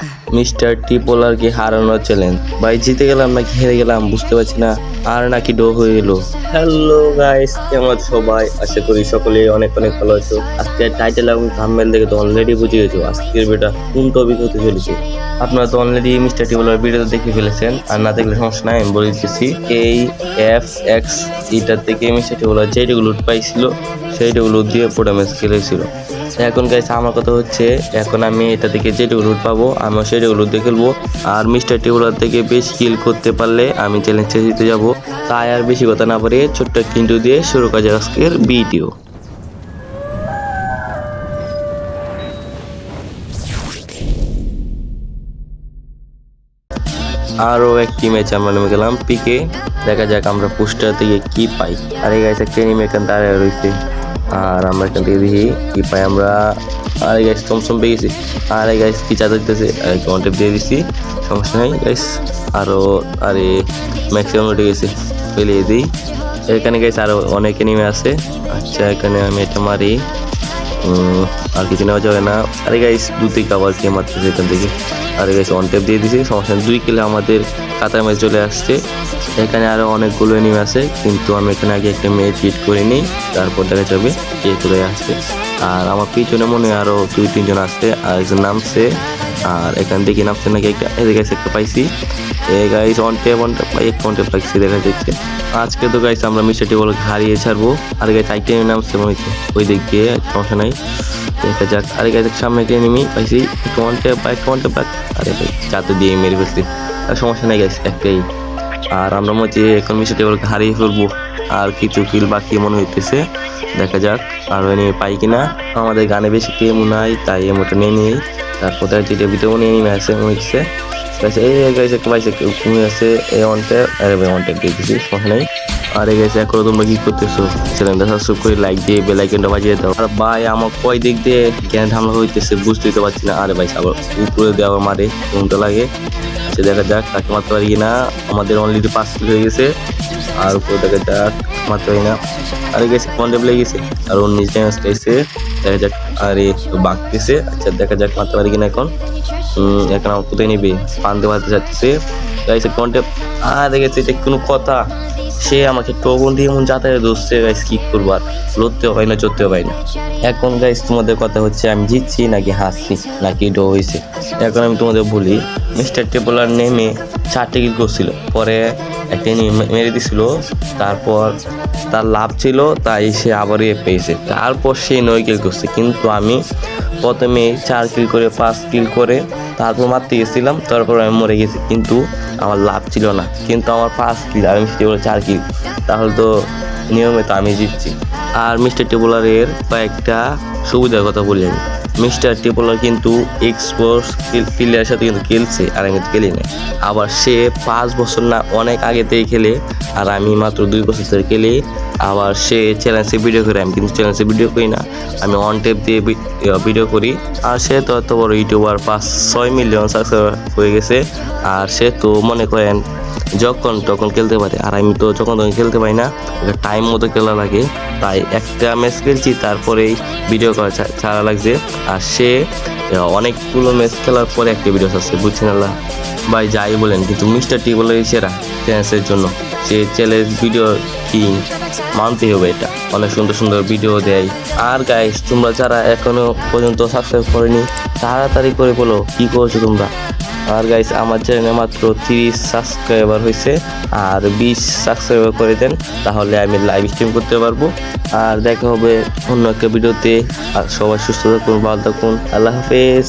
Uh. Mister টিপোলার কি হারানোর challenge ভাই, জিতে গেলাম নাকি হেরে গেলাম বুঝতে পারছি না। আর নাকি ডো হয়ে গেল হ্যালো গাইস কেমন সবাই? আশা করি সকলে অনেক অনেক ভালো আছো। আজকে টাইটেল এবং থাম্বনেল দেখে তো অলরেডি বুঝে গেছো, আজকের ভিডিওটা কোন টপিক হতে চলেছে। আপনারা তো অলরেডি মিস্টার টিপোলার ভিডিও দেখে ফেলেছেন। আর না দেখলে সমস্যা নাই, আমি বলে দিচ্ছি এই এফ এক্স এটা থেকে মিস্টার টিপোলার যেইটুকু লুট পাইছিল, সেইটুকু লুট দিয়ে পুরো ম্যাচ খেলেছিল। এখন গাইস আমার কথা হচ্ছে, এখন আমি এটা থেকে যেটুকু লুট পাবো, আমিও লুট দিয়ে খেলব। আর মিস্টার টিউলার থেকে বেশি কিল করতে পারলে আমি চ্যালেঞ্জে জিতে যাব। তাই আর বেশি কথা না পারে ছোট্ট কিন্তু দিয়ে শুরু করা যাক আজকের ভিডিও আরও একটি ম্যাচ আমরা নেমে গেলাম পিকে দেখা যাক আমরা পোস্টার থেকে কি পাই। আর এই গাইস একটা এনিমে এখান দাঁড়িয়ে রয়েছে। আর আমরা এখান থেকে দেখি কি পাই আমরা। আরে গাইস থমসম পেয়ে গেছি। আরে গাইস কি চার্জ দিতেছে কন্টেপ দিয়ে দিছি, সমস্যা নাই গাইস আরও আরে ম্যাক্সিমাম উঠে গেছে, ফেলিয়ে দিই। এখানে গাইস আরও অনেক এনিমে আছে। আচ্ছা এখানে আমি এটা মারি। আর কিছু নেওয়া যাবে না। আরে গাইস দু থেকে আবার কে মারতেছে এখান থেকে। আরে গাইস অন টেপ দিয়ে দিছি সমস্যা দুই কিলো আমাদের কাতার ম্যাচ চলে আসছে। এখানে আরও অনেকগুলো এনিমি আছে, কিন্তু আমি এখানে আগে একটা মেয়ে হিট করে নিই। তারপর দেখা যাবে কে চলে আসছে। আর আমার পিছনে মনে হয় আরও দুই, তিনজন আসছে। আর একজন নামছে। আর এখান থেকে নামছে নাকি একটা এদিকে একটা পাইছি। এ guys on tape on tape এক অন টেপ লাগছে দেখা যাচ্ছে। আজকে তো গাইস আমরা মিস্টারটি বলে হারিয়ে ছাড়বো। আর গাইস আইটেম নামছে মনে হচ্ছে ওই দিক দিয়ে সমস্যা নাই। দেখা যাক। আরে গাইস সামনে একটা এনিমি পাইছি একটু অন টেপ বা একটু অন টেপ আরে ভাই দিয়ে মেরে ফেলছি। আর সমস্যা নাই গাইস একটাই। আর আমরা মনে হচ্ছে এখন মিস্টারটি বলে হারিয়ে ফেলব। আর কিছু কিল বাকি মনে হইতেছে। দেখা যাক, আর এনিমি পাই কিনা। আমাদের গানে বেশি কেম নাই, তাই এমনটা নিয়ে নিই। তারপর তার যেটা ভিতরে আছে মনে হচ্ছে গাইছে এই পাইছে কেউ ঘুমিয়ে আছে এই অনটা আরে ভাই অনটা দিয়ে দিছি সমস্যা নাই। আরে গাইছে এখন তোমরা কি করতেছো? চ্যানেলটা সাবস্ক্রাইব করে লাইক দিয়ে বেল আইকনটা বাজিয়ে দাও। আর ভাই, আমার কয় দিক দিয়ে জ্ঞান হামলা হইতেছে বুঝতেই তো পারছি না। আরে ভাই, আবার উপরে দেওয়া মারে কোনটা লাগে। আচ্ছা দেখা যাক, তাকে মারতে পারি না? আমাদের অলরেডি পাঁচ হয়ে গেছে। আর উপরে দেখা যাক মারতে পারি না। আরে গেছে কন্টেপ লেগে গেছে? আর ওর নিচে গেছে দেখা যাক, আরে বাঁকতেছে। আচ্ছা দেখা যাক মারতে পারি কিনা এখন। এখন আমার কোথায় নিবে? পানতে পারতে যাচ্ছে। গাইছে কন্টেপ আর দেখেছে এটা কোনো কথা। সে আমাকে টোকন দিয়ে এমন যাতায়াত দোষছে গাইস কি করব আর? লড়তেও হয় না চড়তেও হয় না। এখন গাইস তোমাদের কথা হচ্ছে আমি জিতছি নাকি হাসছি নাকি ডো হয়েছে? এখন আমি তোমাদের বলি মিস্টার টেবলার নেমে চারটে কিল করছিল পরে একটা মেরে দিছিল। তারপর তার লাভ ছিল, তাই সে আবার ইয়ে পেয়েছে। তারপর সে নয় কিল করছে। কিন্তু আমি প্রথমে চার কিল করে, পাঁচ কিল করে তারপর মারতে গেছিলাম, তারপর আমি মরে গেছি। কিন্তু আমার লাভ ছিল না। কিন্তু আমার পাঁচ কিল টেবলার চার কিল তাহলে তো নিয়মিত আমি জিতছি। আর মিস্টার টেবলারের কয়েকটা সুবিধার কথা বলি আমি। মিস্টার টেবলার কিন্তু এক্সপোর্টস প্লেয়ারের সাথে কিন্তু খেলছে আর আমি কিন্তু খেলি না আবার সে পাঁচ বছর না, অনেক আগে থেকে খেলে, আর আমি মাত্র দুই বছর ধরে খেলি। আবার সে চ্যালেঞ্জে ভিডিও করে, আমি কিন্তু চ্যালেঞ্জে ভিডিও করি না। আমি অন টেপ দিয়ে ভিডিও করি। আর সে তো এত বড় ইউটিউবার পাঁচ ছয় মিলিয়ন সাবস্ক্রাইবার হয়ে গেছে। আর সে তো মনে করেন যখন তখন খেলতে পারে, আর আমি তো যখন তখন খেলতে পারি না টাইম মতো খেলা লাগে। তাই একটা ম্যাচ খেলছি তারপরেই ভিডিও করা ছাড়া লাগছে। আর সে অনেকগুলো ম্যাচ খেলার পরে একটা ভিডিও আসছে বুঝছেন আল্লাহ? ভাই, যাই বলেন, কিন্তু মিস্টার টি বলে সেরা চ্যালেঞ্জের জন্য। সে চ্যালেঞ্জ ভিডিও কি মানতে হবে এটা? অনেক সুন্দর সুন্দর ভিডিও দেয়। আর গাইস তোমরা যারা এখনও পর্যন্ত সাবস্ক্রাইব করেনি, তাড়াতাড়ি করে বলো, কি করছ তোমরা? আর গাইস আমার চ্যানেলে মাত্র তিরিশ সাবস্ক্রাইবার হয়েছে আর বিশ সাবস্ক্রাইবার করে দেন, তাহলে আমি লাইভ স্ট্রিম করতে পারব। আর দেখা হবে অন্য একটা ভিডিওতে আর সবাই সুস্থ থাকুন, ভালো থাকুন, আল্লাহ হাফেজ।